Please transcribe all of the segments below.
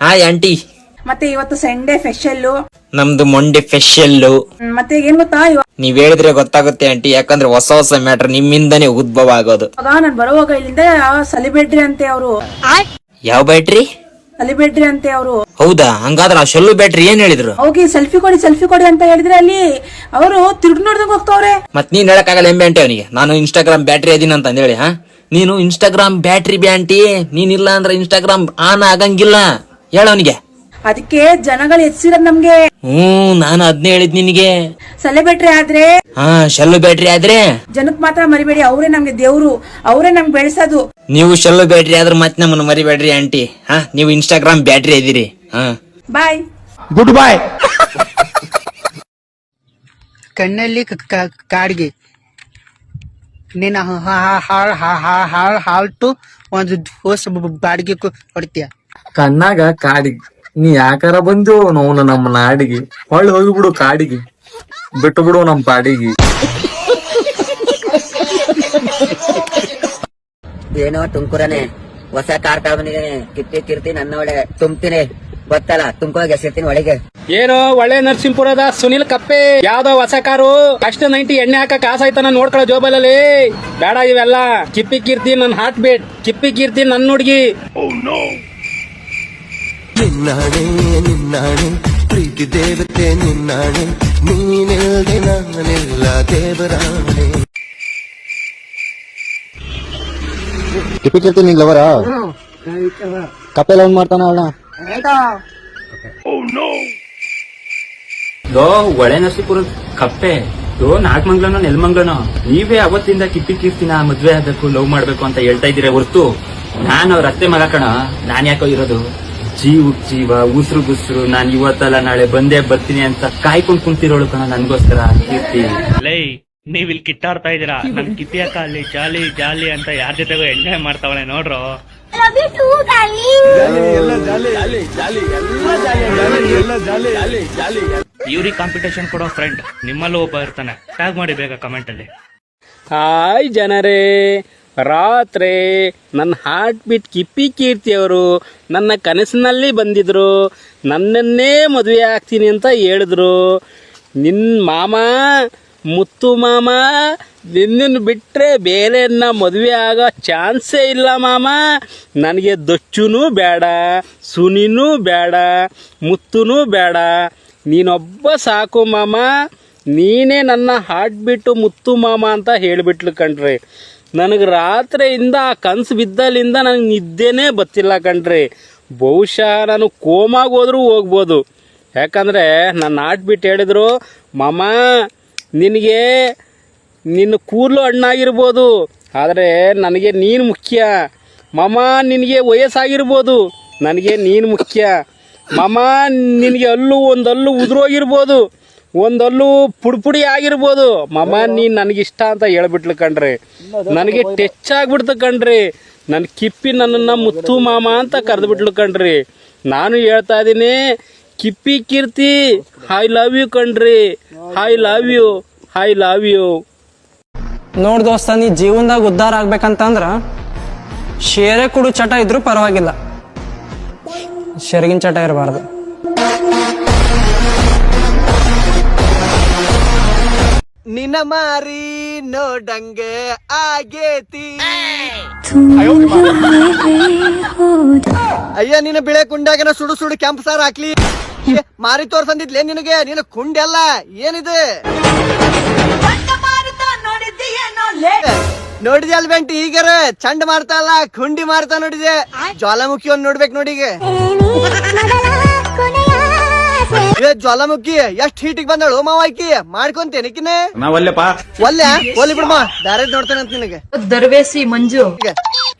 Hi aunty ಮತ್ತೆ ಇವತ್ತು Sunday special ನಮ್ದು ಮೊಂಡೆ ಸ್ಪೆಷಲ್ ಮತ್ತೆ ಏನ್ ಗೊತ್ತಾ ಇವಾಗ ನೀವ್ ಹೇಳಿದ್ರೆ ಗೊತ್ತಾಗುತ್ತೆ ಆಂಟಿ ಯಾಕಂದ್ರೆ ಹೊಸ ಹೊಸ ಮ್ಯಾಟರ್ ನಿಮ್ಮಿಂದನೇ ಉದ್ಭವ ಆಗೋದು. ನಾನ್ ಬರುವಾಗ ಇಲ್ಲಿಂದ ಸೆಲಿಬ್ರಿಟಿ ಅಂತೆ ಅವರು. ಯಾವ ಬ್ಯಾಟ್ರಿ ಸೆಲಿಬ್ರಿಟಿ ಅಂತೆ ಅವರು. ಹೌದಾ? ಹಂಗಾದ್ರೆ ಆ ಶೆಲ್ಲು ಬ್ಯಾಟ್ರಿ ಏನ್ ಹೇಳಿದ್ರು? ಹೋಗಿ ಸೆಲ್ಫಿ ಕೊಡಿ ಸೆಲ್ಫಿ ಕೊಡಿ ಅಂತ ಹೇಳಿದ್ರೆ ಅಲ್ಲಿ ಅವರು ತಿರುಗಿ ನೋಡ್ದಂಗ್ ಹೋಗ್ತಾವ್ರೆ. ಮತ್ ನೀನ್ ಹೇಳಕ್ಕಾಗಲ್ಲ ಎಂಬೆ ಆಂಟಿ ಅವನಿಗೆ. ನಾನು ಇನ್ಸ್ಟಾಗ್ರಾಮ್ ಬ್ಯಾಟ್ರಿ ಅದೀನಿ ಅಂತ ಹೇಳಿ ಹಾ? ನೀನು ಇನ್ಸ್ಟಾಗ್ರಾಮ್ ಬ್ಯಾಟ್ರಿ ಬಿ ಆಂಟಿ ನೀನಿಲ್ಲ ಅಂದ್ರೆ ಇನ್ಸ್ಟಾಗ್ರಾಮ್ ಆನ್ ಆಗಂಗಿಲ್ಲ. ಹೇಳ ಅವನಿಗೆ ಅದಕ್ಕೆ ಜನಗಳು ಹೆಚ್ಚಿರೋದ್ ನಮ್ಗೆ. ಹ್ಮ್ ನಾನು ಅದ್ನೇ ಹೇಳಿದ್ ನಿನಗೆ. ಸೆಲೆಬ್ರಿಟಿ ಆದ್ರೆ? ಹಾ ಶೆಲ್ಲು ಬ್ಯಾಟ್ರಿ ಆದ್ರೆ? ಜನಕ್ ಮಾತ್ರ ಮರಿಬೇಡಿ ಅವರೇ ನಮ್ಗೆ ದೇವ್ರು ಅವರೇ ನಮ್ಗೆ ಬೆಳೆಸೋದು. ನೀವು ಶೆಲ್ಲು ಬ್ಯಾಟ್ರಿ ಆದ್ರೆ ಮತ್ತೆ ನಮ್ಮನ್ನ ಮರಿಬೇಡ್ರಿ ಆಂಟಿ. ಹಾ ನೀವು ಇನ್ಸ್ಟಾಗ್ರಾಮ್ ಬ್ಯಾಟ್ರಿ ಇದೀರಿ ಹಾ. ಬಾಯ್ ಗುಡ್ ಬಾಯ್ ಕಣ್ಣಲ್ಲಿ ಕ- ಕ- ಕಾಡ್ಗೆ. ನಿನ್ನ ಹಾಳು ಹಾಳ್ ಹಾ- ಹಾ- ಹಾಳ್ ಹಾಲ್ಟು ಒಂದು ಹೊಸ ಬ- ಬಾಡಿಗೆ ಕೊಡ್ತೀಯ? ಕಣ್ಣಾಗ ಕಾಡಿಗೆ. ನೀ ಯಾಕಾರ ಬಂದು ನಾವು ನಮ್ಮ ನಾಡಿಗೆ. ಹೊಳ್ಳಿ ಹೋಗಿಬಿಡು ಕಾಡಿಗೆ. ಬಿಟ್ಟು ಬಿಡು ನಮ್ಮ ಪಾಡಿಗೆ. ಏನೋ ತುಮಕೂರನೆ ಹೊಸ ಕಾರ್ ತಗೊಂಡಿದ್ದೇನೆ. ಕಿತ್ತಿ ಕಿರ್ತಿ ನನ್ನ ಒಳ್ಳೆ ತುಂಬ್ತೀನಿ ಗೊತ್ತಲ್ಲ ತುಮಕೂರಾಗ ಎಸಿರ್ತೀನಿ ಒಳಗೆ. ಏನೋ ಒಳ್ಳೆ ನರಸಿಂಹಪುರದ ಸುನಿಲ್ ಕಪ್ಪೆ. ಯಾವ್ದೋ ಹೊಸ ಕಾರು. ಅಷ್ಟು ನೈಂಟಿ ಎಣ್ಣೆ ಹಾಕಕ್ ಆಸಾಯ್ತಾನ ನೋಡ್ಕೊಳ ಜೋಬಲಲ್ಲಿ. ಬೇಡ ಇವೆಲ್ಲ. ಕಿಪ್ಪಿ ಕೀರ್ತಿ ನನ್ ಹಾರ್ಟ್ ಬೀಟ್ ಕಿಪ್ಪಿ ಕೀರ್ತಿ ನನ್ ಹುಡ್ಗಿ. ನಿನ್ನಾಣೆ ನಿನ್ನಾಣೆ ಪ್ರೀತಿ ದೇವತೆ ನಿನ್ನಾಣೆ ನೀನಿಲ್ಲದೆ ನಾನಿಲ್ಲ ದೇವರಾಣೆ. ಟಿಪಿಟ್ ನಿಂಗ್ ಲವರ ಕಪೆ ಲವ್ ಮಾಡ್ತಾನ ಅವಳ? ದೋ ಒಳೆ ನರಸೀಪುರ ಕಪ್ಪೆ. ದೋ ನಾಗಮಂಗ್ಲನೋ ನೆಲಮಂಗ್ಲನೋ? ನೀವೇ ಅವತ್ತಿಂದ ಕಿಪ್ಪಿ ಕೀರ್ತಿನ ಮದ್ವೆ ಆಗ್ಬೇಕು ಲವ್ ಮಾಡ್ಬೇಕು ಅಂತ ಹೇಳ್ತಾ ಇದ್ದೀರಾ ಹೊರ್ತು? ನಾನು ಅವ್ರ ಅತ್ತೆ ಮಗ ಕಣ. ನಾನ್ ಯಾಕೋ ಇರೋದು? ಜೀವ ಜೀವ ಉಸಿರು ಗುಸ್ರು ನಾನ್ ಇವತ್ತಲ್ಲ ನಾಳೆ ಬಂದೇ ಬರ್ತೀನಿ ಅಂತ ಕಾಯ್ಕೊಂಡ್ ಕುಂತಿರೋಳು ಕಣ ನನ್ಗೋಸ್ಕರ ಕೀರ್ತಿ. ಲೈ ನೀವ್ ಇಲ್ಲಿ ಕಿತ್ತಾಡ್ತಾ ಇದೀರಾ ನನ್ ಕಿತ್ತಿ ಅಕ್ಕ ಅಲ್ಲಿ ಜಾಲಿ ಜಾಲಿ ಅಂತ ಯಾರ ಜೊತೆಗೂ ಎಂಜಾಯ್ ಮಾಡ್ತಾವಳೆ ನೋಡ್ರು? ಇವ್ರಿಗೆ ಕಾಂಪಿಟೇಷನ್ ಕೊಡೋ ಫ್ರೆಂಡ್ ನಿಮ್ಮಲ್ಲೂ ಒಬ್ಬ ಇರ್ತಾನೆ. ಟ್ಯಾಗ್ ಮಾಡಿ ಬೇಗ ಕಮೆಂಟ್ ಅಲ್ಲಿ. ಹಾಯ್ ಜನರೇ. ರಾತ್ರಿ ನನ್ನ ಹಾರ್ಟ್ ಬೀಟ್ ಕಿಪ್ಪಿ ಕೀರ್ತಿ ಅವರು ನನ್ನ ಕನಸಿನಲ್ಲಿ ಬಂದಿದ್ರು. ನನ್ನನ್ನೇ ಮದುವೆ ಆಗ್ತೀನಿ ಅಂತ ಹೇಳಿದ್ರು. ನಿನ್ನ ಮಾಮ, ಮುತ್ತು ಮಾಮ, ನಿನ್ನನ್ನು ಬಿಟ್ಟರೆ ಬೇರೆಯನ್ನ ಮದುವೆ ಆಗೋ ಚಾನ್ಸೇ ಇಲ್ಲ ಮಾಮ. ನನಗೆ ದಚ್ಚುನೂ ಬೇಡ, ಸುನಿನೂ ಬೇಡ, ಮುತ್ತುನೂ ಬೇಡ. ನೀನೊಬ್ಬ ಸಾಕು ಮಾಮ. ನೀನೇ ನನ್ನ ಹಾರ್ಟ್ ಬಿಟ್ಟು ಮುತ್ತು ಮಾಮ ಅಂತ ಹೇಳಿಬಿಟ್ಲು ಕಣ್ರಿ. ನನಗೆ ರಾತ್ರಿಯಿಂದ ಆ ಕನಸು ಬಿದ್ದಲ್ಲಿಂದ ನನಗೆ ನಿದ್ದೆನೇ ಬತ್ತಿಲ್ಲ ಕಣ್ರಿ. ಬಹುಶಃ ನಾನು ಕೋಮಾಗೋದ್ರೂ ಹೋಗ್ಬೋದು. ಯಾಕಂದರೆ ನನ್ನ ಆಟ ಬಿಟ್ಟು ಹೇಳಿದ್ರು, ಮಾಮ, ನಿನಗೆ ನಿನ್ನ ಕೂದಲು ಹಣ್ಣಾಗಿರ್ಬೋದು, ಆದರೆ ನನಗೆ ನೀನು ಮುಖ್ಯ. ಮಾಮ, ನಿನಗೆ ವಯಸ್ಸಾಗಿರ್ಬೋದು, ನನಗೆ ನೀನು ಮುಖ್ಯ. ಮಾಮ, ನಿನಗೆ ಅಲ್ಲೂ ಒಂದು ಅಲ್ಲೂ ಉದುರೋಗಿರ್ಬೋದು. ಒಂದು ಪುಡಿ ಪುಡಿಪುಡಿ ಆಗಿರ್ಬೋದು. ಮಾಮ ನೀ ನನಗಿಷ್ಟ ಅಂತ ಹೇಳ್ಬಿಟ್ಲು ಕಣ್ರಿ. ನನಗೆ ಟಚ್ ಆಗ್ಬಿಡ್ತು ಕಣ್ರಿ. ನನ್ನ ಕಿಪ್ಪಿ ನನ್ನನ್ನು ಮುತ್ತು ಮಾಮ ಅಂತ ಕರೆದ್ಬಿಟ್ಲು ಕಣ್ರಿ. ನಾನು ಹೇಳ್ತಾ ಇದ್ದೀನಿ ಕಿಪ್ಪಿ ಕೀರ್ತಿ ಐ ಲವ್ ಯು ಕಣ್ರಿ. I love you I love you ನೋಡ್ ದೋಸ್ತ ನೀ ಜೀವನದಾಗ ಉದ್ಧಾರ ಆಗ್ಬೇಕಂತಂದ್ರ ಶೇರೆ ಕುಡು ಚಟ ಇದ್ರೂ ಪರವಾಗಿಲ್ಲ. ಶೆರಗಿನ ಚಟ ಇರಬಾರ್ದು. ನಿನ್ನ ಮಾರಿ ನೋಡಂಗೆ ಆಗೇತಿ. ಅಯ್ಯ, ನಿನ್ನ ಬಿಳೆ ಕುಂಡಾಗೆನ ಸುಡು ಸುಡು ಕೆಂಪ್ ಸಾರ್ ಹಾಕ್ಲಿ. ಮಾರಿ ತೋರ್ಸಂದಿದ್ಲೇ ನಿನಗೆ? ನಿನ್ನ ಕುಂಡೆಲ್ಲ ಏನಿದೆ? ನೋಡಿದೆ ಅಲ್ ಬೆಂಟಿ ಈಗರ? ಚಂಡ ಮಾರ್ತಾಲ್ಲ ಕುಂಡಿ ಮಾರ್ತಾ ನೋಡಿದೆ ಜ್ವಾಲಾಮುಖಿ ಒಂದ್ ನೋಡ್ಬೇಕು ನೋಡಿಗೆ ಏ ಜ್ವಾಲಾಮುಖಿ ಎಷ್ಟ್ ಹೀಟಿಗೆ ಬಂದಳು ಮಾವಾಕಿ ಮಾಡ್ಕೊಂತೇನಿಕಿನ ನಾವಲ್ಲಪ್ಪ. ಒಲ್ಲೆ ಒಲ್ಲಿ ಬಿಡಮ್ಮ ಡೈರೆಕ್ಟ್ ನೋಡ್ತೇನೆ ಅಂತ ನಿನಗೆ. ದರ್ವೇಸಿ ಮಂಜು.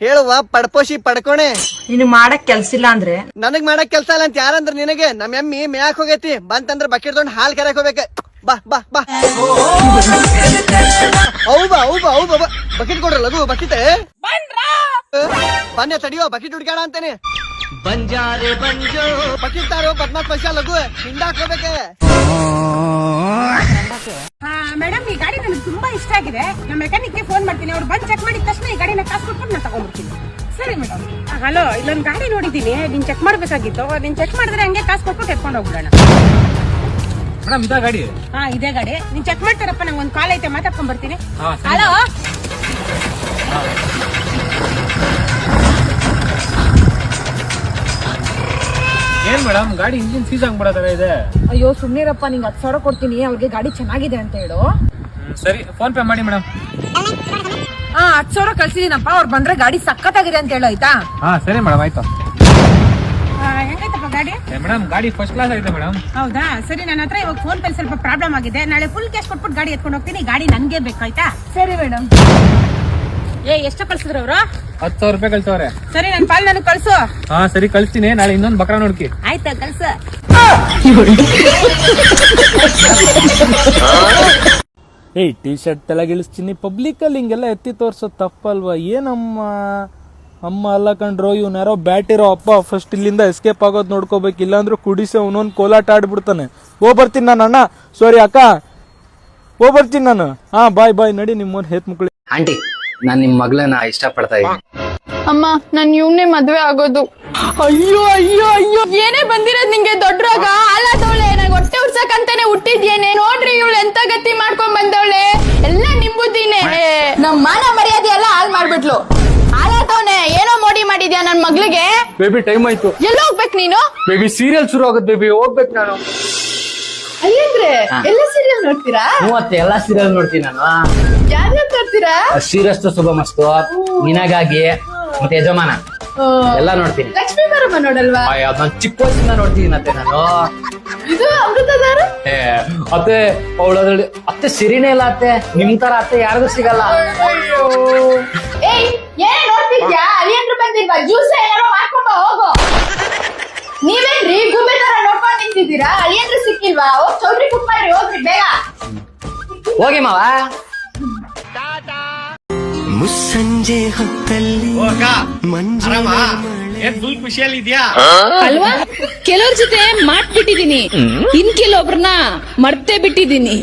ಹೇಳುವ ಪಡ್ಪೋಶಿ ಪಡ್ಕೊಣೆ. ನೀನು ಮಾಡಕ್ ಕೆಲ್ಸಿಲ್ಲ ಅಂದ್ರೆ? ನನಗ್ ಮಾಡಕ್ ಕೆಲ್ಸ ಇಲ್ಲ ಅಂತ ಯಾರಂದ್ರ ನಿನಗೆ? ನಮ್ ಎಮ್ಮಿ ಮೇಯಾಕ್ ಹೋಗೈತಿ. ಬಂತಂದ್ರ ಬಕೆಟ್ ತೊಗೊಂಡ್ ಹಾಲ್ ಕರೆಯಕ್ ಹೋಗ್ಬೇಕ. ಬಾ ಬಾ ಬಾ. ಹೌದಾ ಹೌದಾ ಬಾ ಬಕೆಟ್ ಕೊಡ್ರಲ್ಲ ಅದು ಬಕೆಟ್? ಬನ್ನಿ ತಡಿಯೋ ಬಕೆಟ್ ಹುಡ್ಕ್ಯಾಡ ಅಂತೇನೆ. ಬಂಜಾರೆ ಬಂಜೋ. ಬಕೆಟ್ ತಾರೋ ಪದ್ನಾಲ್ಕು ಪೈಸಾ ಲಘು ಹಿಂದಾಕೋಬೇಕೆ ಹೋಗ್ಬೇಕೆ ಮೇಡಮ್ ಈ ಗಾಡಿ ನನಗೆ ತುಂಬಾ ಇಷ್ಟ ಆಗಿದೆ. ನಮ್ಮ ಮೆಕ್ಯಾನಿಕ್ ಫೋನ್ ಮಾಡ್ತೀನಿ. ಅವ್ರು ಬಂದು ಚೆಕ್ ಮಾಡಿದ ತಕ್ಷಣ ಈ ಗಾಡಿನ ಕಾಸು ಕೊಟ್ಬಿಟ್ಟು ನಾನು ತಗೊಂಡ್ಬಿಡ್ತೀನಿ. ಸರಿ ಮೇಡಮ್ ಹಲೋ ಇಲ್ಲೊಂದು ಗಾಡಿ ನೋಡಿದ್ದೀನಿ. ನೀನ್ ಚೆಕ್ ಮಾಡ್ಬೇಕಾಗಿತ್ತು. ನೀನ್ ಚೆಕ್ ಮಾಡಿದ್ರೆ ಹಂಗೆ ಕಾಸು ಕೊಟ್ಬಿಟ್ಟು ಎತ್ಕೊಂಡು ಹೋಗ್ಬಿಡೋಣ. ಮೇಡಮ್ ಇದ ಗಾಡಿ? ಹಾ ಇದೇ ಗಾಡಿ. ನೀನ್ ಚೆಕ್ ಮಾಡ್ತಾರಪ್ಪ ನಂಗೆ ಒಂದು ಕಾಲ್ ಐತೆ ಮಾತಾಡ್ಕೊಂಡ್ ಬರ್ತೀನಿ. ಹಲೋ ಏನ್ ಮೇಡಮ್? ಗಾಡಿ ಇಂಜಿನ್ ಸೀಸ್ ಆಗ್ಬಿಡೋ ಇದೆ. ಅಯ್ಯೋ ಸುಮ್ನಿರಪ್ಪ ನಿಂಗೆ ಹತ್ತು ಸಾವಿರ ಕೊಡ್ತೀನಿ. ಅವ್ರಿಗೆ ಗಾಡಿ ಚೆನ್ನಾಗಿದೆ ಅಂತ ಹೇಳು. ಸರಿ. ಫೋನ್ ಪೇ ಮಾಡಿ ಮೇಡಮ್. ಹಾ ಹತ್ತು ಸಾವಿರ ಕಳ್ಸಿದೀನಪ್ಪ. ಅವ್ರು ಬಂದ್ರೆ ಗಾಡಿ ಸಖತ್ತಾಗಿದೆ ಅಂತ ಹೇಳು ಆಯ್ತಾ? ಹಾ ಸರಿ ಮೇಡಮ್ ಆಯ್ತು. ಹೆಂಗೈತಪ್ಪ ಗಾಡಿ? ಮೇಡಮ್ ಗಾಡಿ ಫಸ್ಟ್ ಕ್ಲಾಸ್ ಐತೆ ಮೇಡಮ್. ಹೌದಾ? ಸರಿ ನನ್ನ ಹತ್ರ ಇವಾಗ ಫೋನ್ ಪೇ ಸ್ವಲ್ಪ ಪ್ರಾಬ್ಲಮ್ ಆಗಿದೆ. ನಾಳೆ ಫುಲ್ ಕ್ಯಾಶ್ ಕೊಟ್ಬಿಟ್ಟು ಗಾಡಿ ಎತ್ಕೊಂಡು ಹೋಗ್ತೀನಿ. ಗಾಡಿ ನನ್ಗೆ ಬೇಕಾಯ್ತಾ? ಸರಿ ಮೇಡಮ್. ಏ ಎಷ್ಟು ಕಳ್ಸಿದ್ರು ಅವರು? ಹತ್ತು ಸಾವಿರ ರೂಪಾಯಿ ಕಳ್ಸವ್ರೆ. ಸರಿ ನನ್ನ ಪಾಲ್ ನನಗೆ ಕಳ್ಸು. ಹಾ ಸರಿ ಕಳಿಸ್ತೀನಿ. ನಾಳೆ ಇನ್ನೊಂದು ಬಕ್ರ ನೋಡ್ಕಿ. ಆಯ್ತಾ ಕಳ್ಸ. ಏಯ್ ಟೀ ಶರ್ಟ್ ತೆಳಗಿಳಿಸ್ತೀನಿ ಪಬ್ಲಿಕ್ ಅಲ್ಲಿ ಹಿಂಗೆಲ್ಲ ಎತ್ತಿ ತೋರ್ಸೋದು ತಪ್ಪಲ್ವಾ? ಏನಮ್ಮ? ಅಮ್ಮ ಅಲ್ಲ ಕಂಡ್ರೋ ಇವ್ನ ಯಾರೋ ಬ್ಯಾಟ್ ಇರೋ ಅಪ್ಪ ಫಸ್ಟ್ ಇಲ್ಲಿಂದ ಎಸ್ಕೇಪ್ ಆಗೋದ್ ನೋಡ್ಕೋಬೇಕು. ಇಲ್ಲಾಂದ್ರೆ ಕುಡಿಸಿ ಅವನೊಂದು ಕೋಲಾಟ ಆಡ್ಬಿಡ್ತಾನೆ. ಹೋಗ್ ಬರ್ತೀನಿ ನಾನು ಅಣ್ಣ. ಸಾರಿ ಅಕ್ಕ. ಹೋಗ್ ಬರ್ತೀನಿ ನಾನು. ಹಾ ಬಾಯ್ ಬಾಯ್ ನಡಿ ನಿಮ್ಮನ್ ಹೇತ್ ಮಕ್ಳಿ. ಆಂಟಿ ನಾನ್ ನಿಮ್ ಮಗಳನ್ನ ಇಷ್ಟ ಪಡ್ತಾ ಇದ್ದೀನಿ. ಅಮ್ಮ ನಾನ್ ಇವ್ನೇ ಮದ್ವೆ ಆಗೋದು. ಅಯ್ಯೋ ಅಯ್ಯೋ ಅಯ್ಯೋ. ಏನೇ ಬಂದಿರೋದ್ ನಿಂಗೆ ದೊಡ್ಡ ರೋಗ? ಹಾಲಾದವಳೆ ನಂಗೆ ಹೊಟ್ಟೆ ಉರ್ಸಕ್ಕಂತಾನೆ ಹುಟ್ಟಿದ್ಯೇನೆ. ನೋಡ್ರಿ ಇವಳು ಎಂತ ಗತಿ ಮಾಡ್ಕೊಂಡ್ ಬಂದವಳೆ. ಎಲ್ಲ ನಿಮ್ ಬುದ್ಧಿನೇ. ನಮ್ ಮಾನ ಮರ್ಯಾದೆ ಎಲ್ಲ ಹಾಲ್ ಮಾಡ್ಬಿಟ್ಲು. ಹಾಲಾದವನೆ ಏನೋ ಮೋಡಿ ಮಾಡಿದ್ಯಾ ನನ್ ಮಗ್ಳಿಗೆ? ಬೇಬಿ ಟೈಮ್ ಆಯ್ತು. ಎಲ್ಲ ಹೋಗ್ಬೇಕು ನೀನು? ಬೇಬಿ ಸೀರಿಯಲ್ ಶುರು ಆಗುತ್ತೆ ಬೇಬಿ. ಹೋಗ್ಬೇಕು ನಾನು. ಅಲ್ಲಿಂದ್ರೆ ಎಲ್ಲ ಸೀರಿಯಲ್ ನೋಡ್ತೀರಾ? ಮೂವತ್ತೆ ಎಲ್ಲ ಸೀರಿಯಲ್ ನೋಡ್ತೀನಿ ನಾನು. ನೋಡ್ತೀರಾ? ಶ್ರೀರಸ್ತು ಶುಭಮಸ್ತು ನಿನಗಾಗಿ ಮತ್ತೆ ಯಜಮಾನ. ಎಲ್ಲ ನೋಡ್ತೀನಿ. ಲಕ್ಷ್ಮೀ ಬರಮ್ಮ ನೋಡಲ್ವಾ ನಾನು ಚಿಕ್ಕ ವಯಸ್ಸಿಂದ ನೋಡ್ತೀನಿ ಅತ್ತೆ ನಾನು. ಇದು ಅಮೃತದಾರ? ಏ, ಅತ್ತೆ ಅವಳದ್ರಲ್ಲಿ ಅತ್ತೆ ಸಿರಿನೇ ಇಲ್ಲ ಅತ್ತೆ. ನಿಮ್ ತರ ಅತ್ತೆ ಯಾರಿಗೂ ಸಿಗಲ್ಲ. ಏಯ್ ಏನ್ ನೋಡ್ತಿದ್ಯಾ? ಅಳಿಯಂದ್ರು ಬಂದಿಲ್ವಾ? ಜ್ಯೂಸ್ ಏನಾರು ಮಾಡ್ಕೊಂಬ ಹೋಗು. ನೀವೇನ್ರಿ ಗುಂಬೆ ತರ ನೋಡ್ಕೊಂಡ್ ನಿಂತಿದ್ದೀರಾ? ಅಳಿಯಂದ್ರು ಸಿಕ್ಕಿಲ್ವಾ? ಹೋಗ್ ಚೌಟ್ರಿ ಕುಕ್ ಮಾಡ್ರಿ ಹೋಗ್ರಿ ಬೇಗ. ಹೋಗಿ ಮಾವ. ಅಲ್ವಾ? ಕೆಲವ್ರ ಜೊತೆ ಮಾಡ್ಬಿಟ್ಟಿದೀನಿ. ಇನ್ ಕೆಲವೊಬ್ರನ್ನ ಮರ್ತೆ ಬಿಟ್ಟಿದೀನಿ.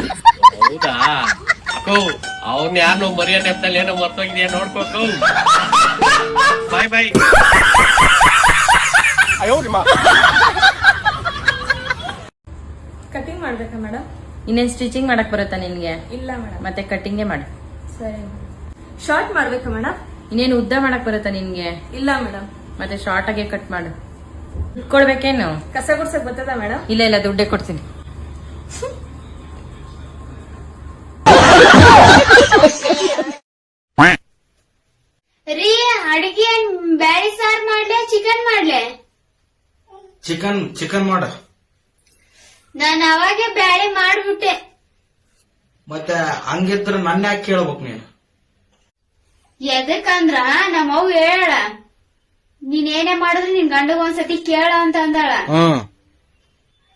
ಹೌದಾ? ಅಕ್ಕೋ ಅವ್ನ ಯಾರನ್ನೋ ಮರಿಯೋ ನೆಪದಲ್ಲಿ ಏನೋ ಮರ್ತೋಗಿದ್ಯಾ ನೋಡ್ಕೋಕು ಬಾಯ್ ಬಾಯ್. ಕಟಿಂಗ್ ಮಾಡ್ಬೇಕಾ ಮೇಡಮ್ ಇನ್ನೇನ್ ಸ್ಟಿಚಿಂಗ್ ಮಾಡಕ್ ಬರುತ್ತಾ ನಿನ್ಗೆ? ಇಲ್ಲ ಮೇಡಮ್ ಮತ್ತೆ ಕಟ್ಟಿಂಗೇ ಮಾಡು. ಸರಿ ಶಾರ್ಟ್ ಮಾಡ್ಬೇಕಾ ಮೇಡಮ್ ಇನ್ನೇನು ಉದ್ದ ಮಾಡಕ್ ಬರುತ್ತಾ ನಿನ್ಗೆ? ಇಲ್ಲ ಮೇಡಮ್ ಮತ್ತೆ ಶಾರ್ಟ್ ಆಗಿ ಕಟ್ ಮಾಡು. ದುಡ್ಡು ಕೊಡ್ಬೇಕೇನು? ಕಸ ಗುಡ್ಸಕ್ ಬರ್ತದ ಮೇಡಮ್ ಇಲ್ಲ ಇಲ್ಲ ದುಡ್ಡೇ ಕೊಡ್ತೀನಿ. ರೀ ಅಡಿಗೆ ಬ್ಯಾಳಿ ಸಾರ್ ಮಾಡ್ಲೆ ಚಿಕನ್ ಮಾಡ್ಲೆ? ಚಿಕನ್ ಚಿಕನ್ ಮಾಡ. ನಾನು ಅವಾಗೆ ಬ್ಯಾಳಿ ಮಾಡ್ಬಿಟ್ಟೆ. ಮತ್ತೆ ಹಂಗಿದ್ರ ನನ್ನ ಯಾಕೆ ಕೇಳ್ಬೇಕು ನೀನು? ಎದಕ್ಕಂದ್ರ ನಮ್ಮವ್ ಹೇಳ ನೀನ್ ಏನೇ ಮಾಡಿದ್ರು ನಿನ್ ಗಂಡಗ ಒಂದ್ಸತಿ ಕೇಳ ಅಂತ ಅಂದಾಳ.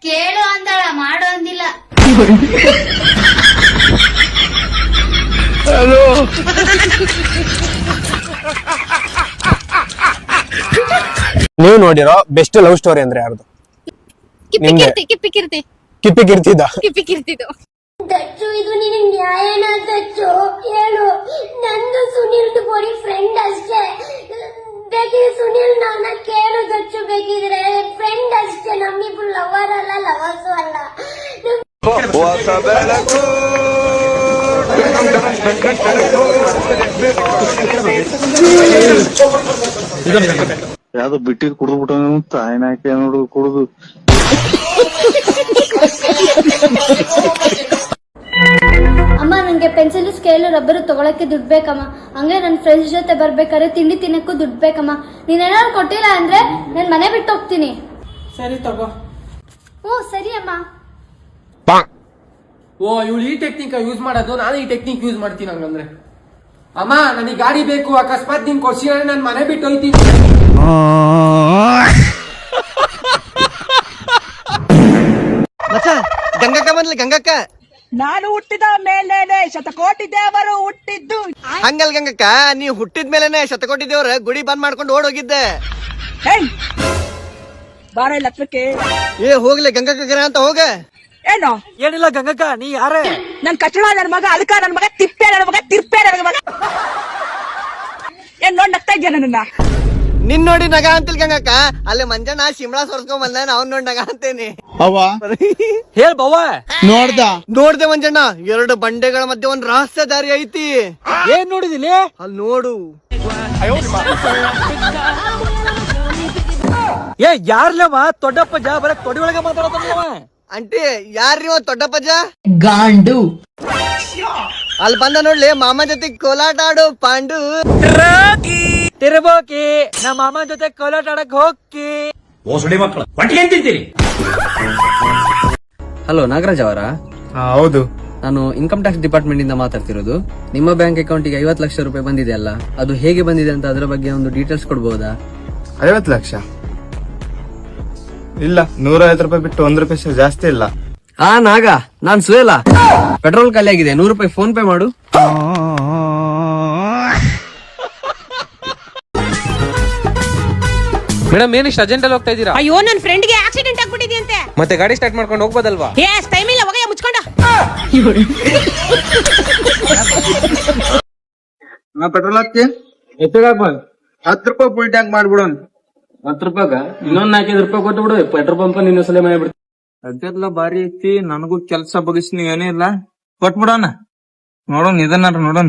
ಕೇಳು ಅಂದಾಳ ಮಾಡು ಅಂದಿಲ್ಲ. ನೀವ್ ನೋಡಿರೋ ಬೆಸ್ಟ್ ಲವ್ ಸ್ಟೋರಿ ಅಂದ್ರೆ ಯಾರ್ದು? ಕಿಪ್ಪಿ ಕಿರ್ತಿ ಕಿಪ್ಪಿ ಕಿರ್ತಿ. ಕಿಪ್ಪಿ ಕಿರ್ತಿದ್ದ ಕಿಪ್ಪಿ ಕಿರ್ತಿದು. ದಚ್ಚು ಇದು ನಿನಗೆ ನ್ಯಾಯನ ದಚ್ಚು ಹೇಳು ನಂದು ಸುನಿಲ್ದು ಬರೀ ಫ್ರೆಂಡ್ ಅಷ್ಟೇ ಬೇಕಿದ್ರೆ ಸುನಿಲ್ ನನ್ನ ಕೇಳು ದಚ್ಚು ಬೇಕಿದ್ರೆ ಫ್ರೆಂಡ್ ಅಷ್ಟೇ ನಮ್ಮಿಬ್ರು ಲವರ್ ಅಲ್ಲ ಲವರ್ಸು ಅಲ್ಲ ಯಾವ್ದೋ ಬಿಟ್ಟಿ ಕುಡ್ದು ಬಿಟ್ಟ ತಾಯಿನಾಕೆ ನೋಡು ಕುಡ್ದು. ಅಮ್ಮ ನಂಗೆ ಪೆನ್ಸಿಲ್ ಸ್ಕೇಲ್ ರಬ್ಬರ್ ತಗೊಳಕ್ಕೆ ದುಡ್ಡು ಬೇಕಮ್ಮ. ಹಂಗೆ ನನ್ನ ಫ್ರೆಂಡ್ಸ್ ಜೊತೆ ಬರ್ಬೇಕಾದ್ರೆ ತಿಂಡಿ ತಿನ್ನಕ್ಕೂ ದುಡ್ಡು ಬೇಕಮ್ಮ. ನೀನೇನಾದ್ರು ಕೊಟ್ಟಿಲ್ಲ ಅಂದ್ರೆ ನಾನು ಮನೆ ಬಿಟ್ಟು ಹೋಗ್ತೀನಿ. ಸರಿ ತಗೋ. ಹ್ಞೂ ಸರಿ ಅಮ್ಮ. ಓ ಇವಳು ಈ ಟೆಕ್ನಿಕ್ ಯೂಸ್ ಮಾಡೋದು ನಾನು ಈ ಟೆಕ್ನಿಕ್ ಯೂಸ್ ಮಾಡ್ತೀನಿ ಹಂಗಂದ್ರೆ. ಅಮ್ಮ ನನಗೆ ಗಾಡಿ ಬೇಕು ಅಕಸ್ಮಾತ್ ನೀನ್ ಕೊಡ್ಸಿದ್ರೆ ನಾನು ಮನೆ ಬಿಟ್ಟು ಹೋಯ್ತೀನಿ ಗಂಗಕ್ಕ ಬಂದ್ಲಿ ಗಂಗಕ್ಕ. ನಾನು ಹುಟ್ಟಿದ ಮೇಲೇನೆ ಶತಕೋಟಿ ದೇವರು ಹುಟ್ಟಿದ್ದು. ಹಂಗಲ್ ಗಂಗಕ್ಕ ನೀ ಹುಟ್ಟಿದ ಮೇಲೇನೆ ಶತಕೋಟಿ ದೇವ್ರ ಗುಡಿ ಬಂದ್ ಮಾಡ್ಕೊಂಡು ಓಡೋಗಿದ್ದೆ. ಬಾರ ಹತ್ರಕ್ಕೆ ಏ ಹೋಗ್ಲಿ ಗಂಗಕ್ಕ ಅಂತ ಹೋಗ. ಏನು? ಏನಿಲ್ಲ ಗಂಗಕ್ಕ ನೀ ಯಾರೇ? ನನ್ ಕಚಡ ನನ್ ಮಗ ಅಲ್ಕ ನನ್ ಮಗ ತಿಪ್ಪೆ ನನ್ ಮಗ ತಿರ್ಪೆ ನನ್ ಮಗ. ಏನ್ ನೋಡ್ ನಗ್ತಾ ಇದ್ಯಾ ನನ್ನ ನಿನ್ ನೋಡಿ ನಗ ಅಂತಿಲ್ ಗಂಗಕ್ಕ. ಅಲ್ಲಿ ಮಂಜಣ್ಣ ಶಿಮ್ಲಾ ಸೊರ್ಸ್ಕೊಂಡ್ ಬಂದ ಅವ್ನ್ ನೋಡ್ ನಗ ಅಂತೇನಿ. ಅವ್ವ? ಹೇಳ್ ಬವ್ವ. ನೋಡ್ದ? ನೋಡ್ದೆ ಮಂಜಣ್ಣ ಎರಡು ಬಂಡೆಗಳ ಮಧ್ಯೆ ಒಂದ್ ರಹಸ್ಯ ದಾರಿ ಐತಿ. ಏನ್ ನೋಡಿದಿಲಿ ಅಲ್ಲಿ ನೋಡು. ಏ ಯಾರ್ಲವ ದೊಡ್ಡಪ್ಪ ಜಾ ಬರ ತೊಡಿ ಒಳಗೆ ಮಾತಾಡತಾನವ ಅಂಟಿ ಯಾರ್ರಿ ಇವ ದೊಡ್ಡಪ್ಪಜ್ಜ ಗಾಂಡು. ಅಲ್ಲಿ ಬಂದ ನೋಡ್ಲಿ ಮಾಮ ಜೊತೆ ಕೋಲಾಟ ಆಡು ಪಾಂಡು. ತಿರ್ಬೋಕಿ ನಮ್ಮ ಮಾಮ ಜೊತೆ ಕೋಲಾಟ ಆಡಕ್ ಹೋಗಿ ಓಸಡಿ ಮಕ್ಕಳು ಒಟ್ಟಿಗೆ ತಿಂತೀರಿ ಹಲೋ ನಾಗರಾಜ್ ಅವರ? ಹೌದು. ನಾನು ಇನ್ಕಮ್ ಟ್ಯಾಕ್ಸ್ ಡಿಪಾರ್ಟ್ಮೆಂಟ್ ಇಂದ ಮಾತಾಡ್ತಿರೋದು. ನಿಮ್ಮ ಬ್ಯಾಂಕ್ ಅಕೌಂಟಿಗೆ ಐವತ್ತು ಲಕ್ಷ ರೂಪಾಯಿ ಬಂದಿದೆ ಅಲ್ಲ? ಅದು ಹೇಗೆ ಬಂದಿದೆ ಅಂತ ಅದರ ಬಗ್ಗೆ ಒಂದು ಡೀಟೇಲ್ಸ್ ಕೊಡ್ಬೋದಾ? ಐವತ್ತು ಲಕ್ಷ? ಇಲ್ಲ ನೂರ ಐವತ್ತು ರೂಪಾಯಿ ಬಿಟ್ಟು ಒಂದ್ ರೂಪಾಯಿ ಜಾಸ್ತಿ ಇಲ್ಲ. ಆ ನಾಗ ನಾನ್ ಸುಯಲ. ಪೆಟ್ರೋಲ್ ಖಾಲಿ ಆಗಿದೆ ನೂರು ರೂಪಾಯಿ ಫೋನ್ ಪೇ ಮಾಡು. ಮೇಡಮ್ ಏನಿಷ್ಟ ಅರ್ಜೆಂಟ್ ಅಲ್ಲಿ ಹೋಗ್ತಾ ಇದೀರಾ ಅಯ್ಯೋ ನನ್ ಫ್ರೆಂಡ್ಗೆ ಆಕ್ಸಿಡೆಂಟ್ ಆಗ್ಬಿಟ್ಟಿದ್ಯಂತೆ. ಮತ್ತೆ ಗಾಡಿ ಸ್ಟಾರ್ಟ್ ಮಾಡ್ಕೊಂಡು ಹೋಗ್ಬೋದಲ್ವಾ? ಏ ಟೈಮ್ ಇಲ್ಲ ಹೋಗಯ್ಯ ಮುಚ್ಕೊಂಡ. ಪೆಟ್ರೋಲ್ ಹಾಕಿ ಹತ್ತು ರೂಪಾಯಿ ಫುಲ್ ಟ್ಯಾಂಕ್ ಮಾಡ್ಬಿಡೋಣ ಹತ್ತು ರೂಪಾಯಿಗ? ಇನ್ನೊಂದ್ ನಾಲ್ಕೈದು ರೂಪಾಯಿ ಕೊಟ್ಟು ಬಿಡು, ಪೆಟ್ರೋಲ್ ಪಂಪ್ ನಿನ್ನ ಸಲ ಮಾಡಿ ಬಿಡ್ತೀನಿ. ಅದೆಲ್ಲ ಬಾರಿ ಐತಿ, ನನಗೂ ಕೆಲ್ಸ ಬಗಸ್ನಿ ಏನೇ ಇಲ್ಲ. ಕೊಟ್ಬಿಡೋಣ. ನೋಡೋಣ ಇದನ್ನ ನೋಡೋಣ.